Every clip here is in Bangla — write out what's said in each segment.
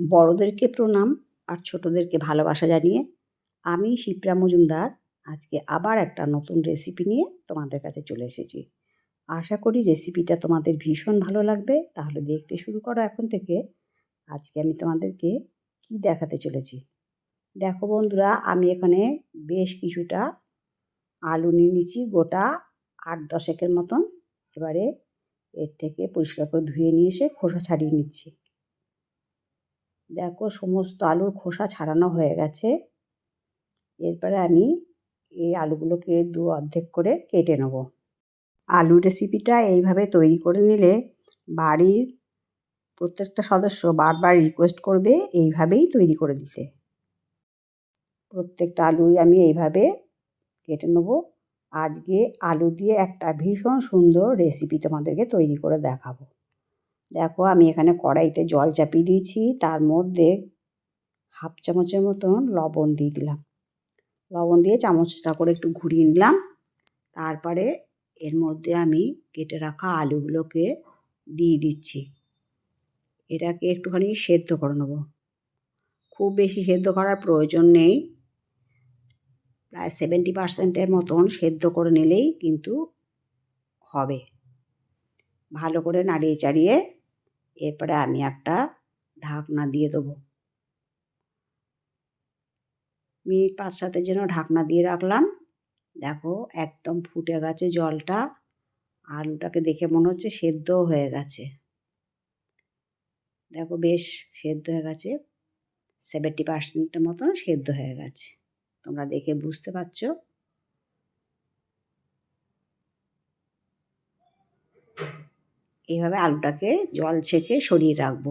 বড়োদেরকে প্রণাম আর ছোটোদেরকে ভালোবাসা জানিয়ে আমি শিপ্রা মজুমদার আজকে আবার একটা নতুন রেসিপি নিয়ে তোমাদের কাছে চলে এসেছি। আশা করি রেসিপিটা তোমাদের ভীষণ ভালো লাগবে। তাহলে দেখতে শুরু করো এখন থেকে। আজকে আমি তোমাদেরকে কি দেখাতে চলেছি? দেখো বন্ধুরা, আমি এখানে বেশ কিছুটা আলু নিয়ে নিচ্ছি গোটা আট দশেকের মতন। এবারে এর থেকে পরিষ্কার করে ধুয়ে নিয়ে এসে খোসা ছাড়িয়ে নিচ্ছি। দেখো সমস্ত আলুর খোসা ছাড়ানো হয়ে গেছে। এরপরে আমি এই আলুগুলোকে দু অর্ধেক করে কেটে নেব। আলু রেসিপিটা এইভাবে তৈরি করে নিলে বাড়ির প্রত্যেকটা সদস্য বারবার রিকোয়েস্ট করবে এইভাবেই তৈরি করে দিতে। প্রত্যেকটা আলুই আমি এইভাবে কেটে নেব। আজকে আলু দিয়ে একটা ভীষণ সুন্দর রেসিপি তোমাদেরকে তৈরি করে দেখাবো। দেখো, আমি এখানে কড়াইতে জল চাপিয়ে দিয়েছি, তার মধ্যে হাফ চামচের মতন লবণ দিয়ে দিলাম। লবণ দিয়ে চামচটা করে একটু ঘুরিয়ে নিলাম। তারপরে এর মধ্যে আমি কেটে রাখা আলুগুলোকে দিয়ে দিচ্ছি। এটাকে একটুখানি সেদ্ধ করে নেব। খুব বেশি সেদ্ধ করার প্রয়োজন নেই। প্রায় সেভেন্টি পার্সেন্টের মতন সেদ্ধ করে নিলেই কিন্তু হবে। ভালো করে নাড়িয়ে চাড়িয়ে এরপরে আমি একটা ঢাকনা দিয়ে দেবো। মিনিট পাঁচ সাতের জন্য ঢাকনা দিয়ে রাখলাম। দেখো একদম ফুটে গেছে জলটা। আলুটাকে দেখে মনে হচ্ছে সেদ্ধও হয়ে গেছে। দেখো বেশ সেদ্ধ হয়ে গেছে। সেভেন্টি পার্সেন্টের মতন সেদ্ধ হয়ে গেছে। তোমরা দেখে বুঝতে পারছ? এইভাবে আলুটাকে জল ছেঁকে সরিয়ে রাখব।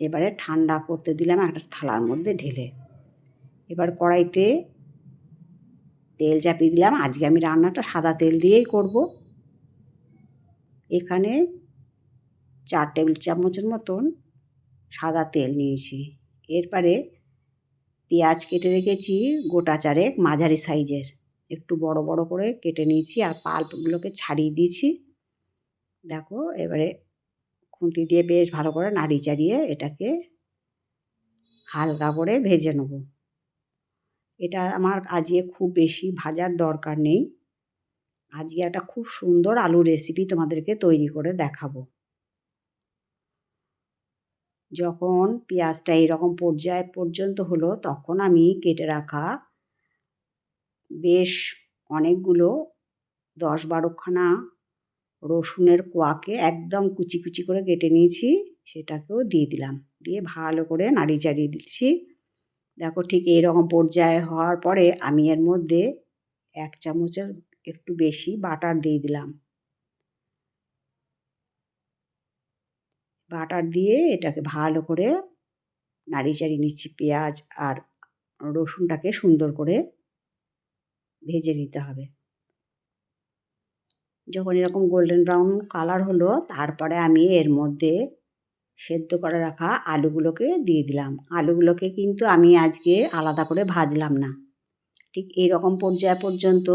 এবারে ঠান্ডা করতে দিলাম একটা থালার মধ্যে ঢেলে। এবার কড়াইতে তেল চাপিয়ে দিলাম। আজকে আমি রান্নাটা সাদা তেল দিয়েই করব। এখানে চার টেবিল চামচের মতন সাদা তেল নিয়েছি। এরপরে পেঁয়াজ কেটে রেখেছি গোটা চারেক মাঝারি সাইজের। একটু বড় বড় করে কেটে নিয়েছি আর পাল্পগুলোকে ছাড়িয়ে দিয়েছি। দেখো, এবারে খুন্তি দিয়ে বেশ ভালো করে নাড়িয়ে চাড়িয়ে এটাকে হালকা করে ভেজে নেব। এটা আমার আজকে খুব বেশি ভাজার দরকার নেই। আজকে একটা খুব সুন্দর আলুর রেসিপি তোমাদেরকে তৈরি করে দেখাবো। যখন পেঁয়াজটা এইরকম পর্যায় পর্যন্ত হলো, তখন আমি কেটে রাখা বেশ অনেকগুলো দশ বারোখানা রসুনের কোয়াকে একদম কুচি কুচি করে কেটে নিয়েছি, সেটাকেও দিয়ে দিলাম। দিয়ে ভালো করে নাড়ি চাড়িয়ে দিচ্ছি। দেখো ঠিক এইরকম পর্যায়ে হওয়ার পরে আমি এর মধ্যে এক চামচের একটু বেশি বাটার দিয়ে দিলাম। বাটার দিয়ে এটাকে ভালো করে নাড়ি চাড়িয়ে নিচ্ছি পেঁয়াজ আর রসুনটাকে সুন্দর করে ভেজে নিতে হবে। যখন এরকম গোল্ডেন ব্রাউন কালার হলো, তারপরে আমি এর মধ্যে সেদ্ধ করে রাখা আলুগুলোকে দিয়ে দিলাম। আলুগুলোকে কিন্তু আমি আজকে আলাদা করে ভাজলাম না। ঠিক এই রকম পর্যায় পর্যন্ত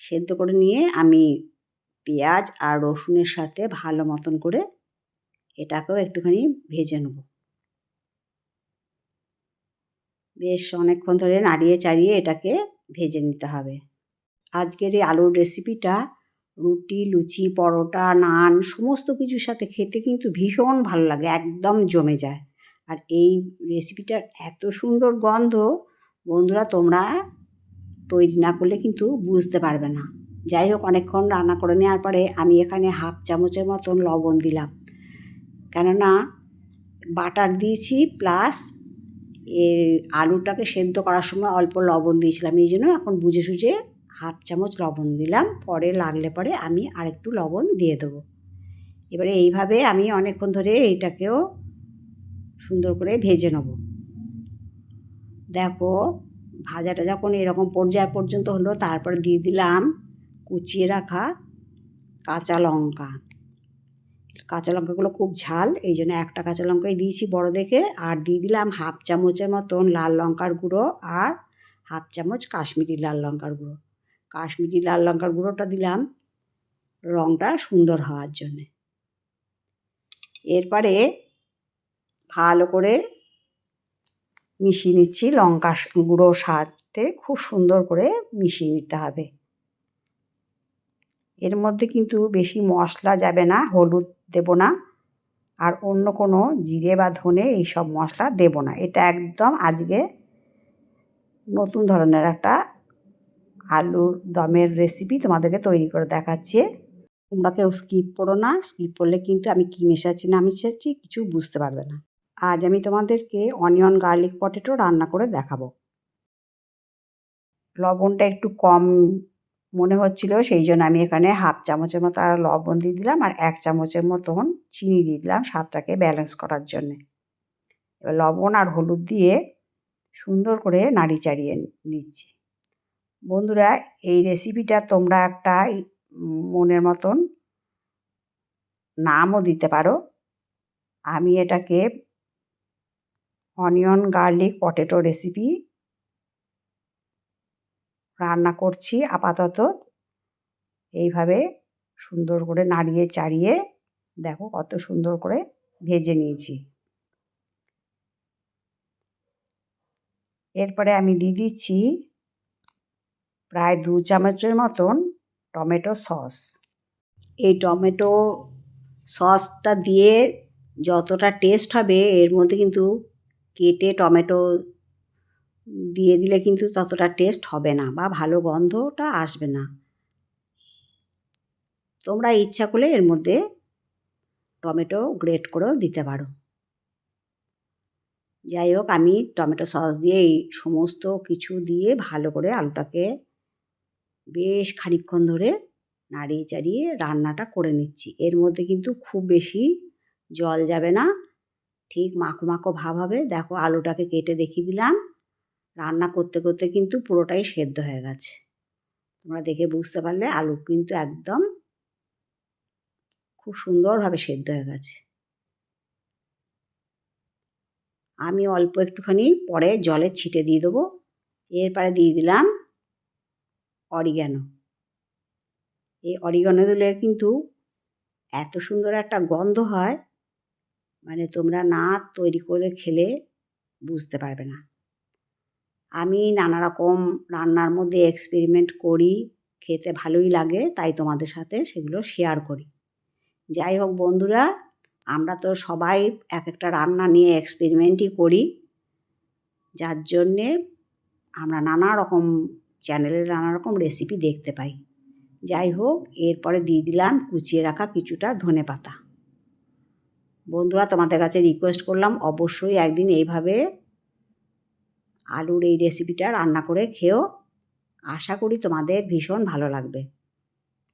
সেদ্ধ করে নিয়ে আমি পেঁয়াজ আর রসুনের সাথে ভালো মতন করে এটাকেও একটুখানি ভেজে নেব। বেশ অনেকক্ষণ ধরে নাড়িয়ে চাড়িয়ে এটাকে ভেজে নিতে হবে। আজকের এই আলুর রেসিপিটা রুটি, লুচি, পরোটা, নান সমস্ত কিছুর সাথে খেতে কিন্তু ভীষণ ভালো লাগে, একদম জমে যায়। আর এই রেসিপিটার এত সুন্দর গন্ধ, বন্ধুরা তোমরা তৈরি না করলে কিন্তু বুঝতে পারবে না। যাই হোক, অনেকক্ষণ রান্না করে নেওয়ার পরে আমি এখানে হাফ চামচের মতন লবণ দিলাম। কেননা বাটার দিয়েছি, প্লাস এর আলুটাকে সেদ্ধ করার সময় অল্প লবণ দিয়েছিলাম, এই জন্য এখন বুঝে সুঝে হাফ চামচ লবণ দিলাম, পরে লাগলে পরে আমি আরেকটু লবণ দিয়ে দেবো। এবারে এইভাবে আমি অনেকক্ষণ ধরে এইটাকেও সুন্দর করে ভেজে নেব। দেখো, ভাজাটা যখন এরকম পর্যায় পর্যন্ত হলো, তারপর দিয়ে দিলাম কুচিয়ে রাখা কাঁচা লঙ্কা। কাঁচা লঙ্কাগুলো খুব ঝাল, এই জন্য একটা কাঁচা লঙ্কাই দিয়েছি বড় দেখে। আর দিয়ে দিলাম হাফ চামচের মতন লাল লঙ্কার গুঁড়ো আর হাফ চামচ কাশ্মীরি লাল লঙ্কার গুঁড়ো। কাশ্মীরি লাল লঙ্কার গুঁড়োটা দিলাম রঙটা সুন্দর হওয়ার জন্যে। এরপরে ভালো করে মিশিয়ে নিচ্ছি লঙ্কা গুঁড়ো সাথে, খুব সুন্দর করে মিশিয়ে নিতে হবে। এর মধ্যে কিন্তু বেশি মশলা যাবে না, হলুদ দেব না। আর অন্য কোনো জিরে বা ধনে এইসব মশলা দেব না। এটা একদম আজকে নতুন ধরনের একটা আলুর দমের রেসিপি তোমাদেরকে তৈরি করে দেখাচ্ছি। তোমরা কেউ স্কিপ করো না। স্কিপ করলে কিন্তু আমি কী মেশাচ্ছি, না মেশাচ্ছি কিছু বুঝতে পারবে না। আজ আমি তোমাদেরকে অনিয়ন গার্লিক পটেটো রান্না করে দেখাবো। লবণটা একটু কম মনে হচ্ছিল, সেই জন্য আমি এখানে হাফ চামচের মতো আর লবণ দিয়ে দিলাম আর এক চামচের মতন চিনি দিয়ে দিলাম স্বাদটাকে ব্যালেন্স করার জন্যে। এবার লবণ আর হলুদ দিয়ে সুন্দর করে নাড়ি চাড়িয়ে নিচ্ছি। বন্ধুরা, এই রেসিপিটা তোমরা একটা মনের মতন নামও দিতে পারো। আমি এটাকে অনিয়ন গার্লিক পটেটো রেসিপি রান্না করছি আপাতত। এইভাবে সুন্দর করে নাড়িয়ে চাড়িয়ে দেখো কত সুন্দর করে ভেজে নিয়েছি। এরপরে আমি দিয়ে দিচ্ছি প্রায় দু চামচের মতন টমেটো সস। এই টমেটো সসটা দিয়ে যতটা টেস্ট হবে এর মধ্যে কিন্তু কেটে টমেটো দিয়ে দিলে কিন্তু ততটা টেস্ট হবে না বা ভালো গন্ধটা আসবে না। তোমরা ইচ্ছা করলে এর মধ্যে টমেটো গ্রেট করেও দিতে পারো। যাই হোক, আমি টমেটো সস দিয়ে এই সমস্ত কিছু দিয়ে ভালো করে আলুটাকে বেশ খানিকক্ষণ ধরে নাড়িয়ে চাড়িয়ে রান্নাটা করে নিচ্ছি। এর মধ্যে কিন্তু খুব বেশি জল যাবে না। ঠিক মাখো মাখো ভাব হবে। দেখো আলুটাকে কেটে দেখিয়ে দিলাম। রান্না করতে করতে কিন্তু পুরোটাই সেদ্ধ হয়ে গেছে। তোমরা দেখে বুঝতে পারলে আলু কিন্তু একদম খুব সুন্দরভাবে সেদ্ধ হয়ে গেছে। আমি অল্প একটুখানি পরে জলে ছিটে দিয়ে দেবো। এরপরে দিয়ে দিলাম অরিগ্যানো এই অরিগ্যানো দিলে কিন্তু এত সুন্দর একটা গন্ধ হয় মানে তোমরা না তৈরি করে খেলে বুঝতে পারবে না। আমি নানা রকম রান্নার মধ্যে এক্সপেরিমেন্ট করি, খেতে ভালোই লাগে, তাই তোমাদের সাথে সেগুলো শেয়ার করি। যাই হোক বন্ধুরা, আমরা তো সবাই এক একটা রান্না নিয়ে এক্সপেরিমেন্টই করি। যার জন্যে আমরা নানা রকম চ্যানেলে নানা রকম রেসিপি দেখতে পাই। যাই হোক, এরপরে দিয়ে দিলাম কুচিয়ে রাখা কিছুটা ধনে পাতা। বন্ধুরা, তোমাদের কাছে রিকোয়েস্ট করলাম, অবশ্যই একদিন এইভাবে আলুর এই রেসিপিটা রান্না করে খেও। আশা করি তোমাদের ভীষণ ভালো লাগবে।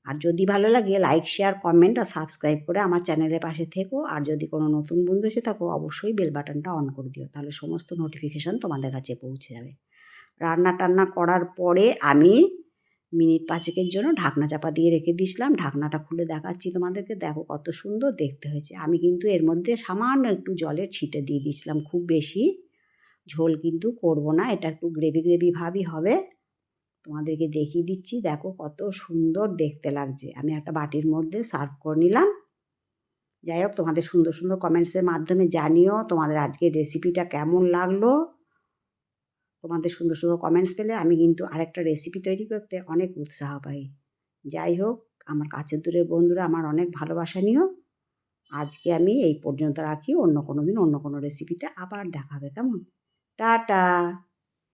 আর যদি ভালো লাগে লাইক শেয়ার কমেন্ট আর সাবস্ক্রাইব করে আমার চ্যানেলের পাশে থেকো। আর যদি কোনো নতুন বন্ধু এসে থাকো, অবশ্যই বেল বাটনটা অন করে দিও। তাহলে সমস্ত নোটিফিকেশান তোমাদের কাছে পৌঁছে যাবে। রান্না টান্না করার পরে আমি মিনিট পাঁচেকের জন্য ঢাকনা চাপা দিয়ে রেখে দিয়েছিলাম। ঢাকনাটা খুলে দেখাচ্ছি তোমাদেরকে। দেখো কত সুন্দর দেখতে হয়েছে। আমি কিন্তু এর মধ্যে সামান্য একটু জলের ছিটে দিয়ে দিয়েছিলাম, খুব বেশি। ঝোল কিন্তু করব না, এটা একটু গ্রেভি গ্রেভি ভাবই হবে। তোমাদেরকে দেখিয়ে দিচ্ছি, দেখো কত সুন্দর দেখতে লাগছে। আমি একটা বাটির মধ্যে সার্ভ করে নিলাম। যাই হোক, তোমাদের সুন্দর সুন্দর কমেন্টসের মাধ্যমে জানিও তোমাদের আজকের রেসিপিটা কেমন লাগল। তোমাদের সুন্দর সুন্দর কমেন্টস পেলে আমি কিন্তু আরেকটা রেসিপি তৈরি করতে অনেক উৎসাহ পাই। যাই হোক, আমার কাছের দূরের বন্ধুরা আমার অনেক ভালোবাসা নিও। আজকে আমি এই পর্যন্ত রাখি, অন্য কোনো দিন অন্য কোনো রেসিপিতে আবার দেখা হবে কেমন? টাটা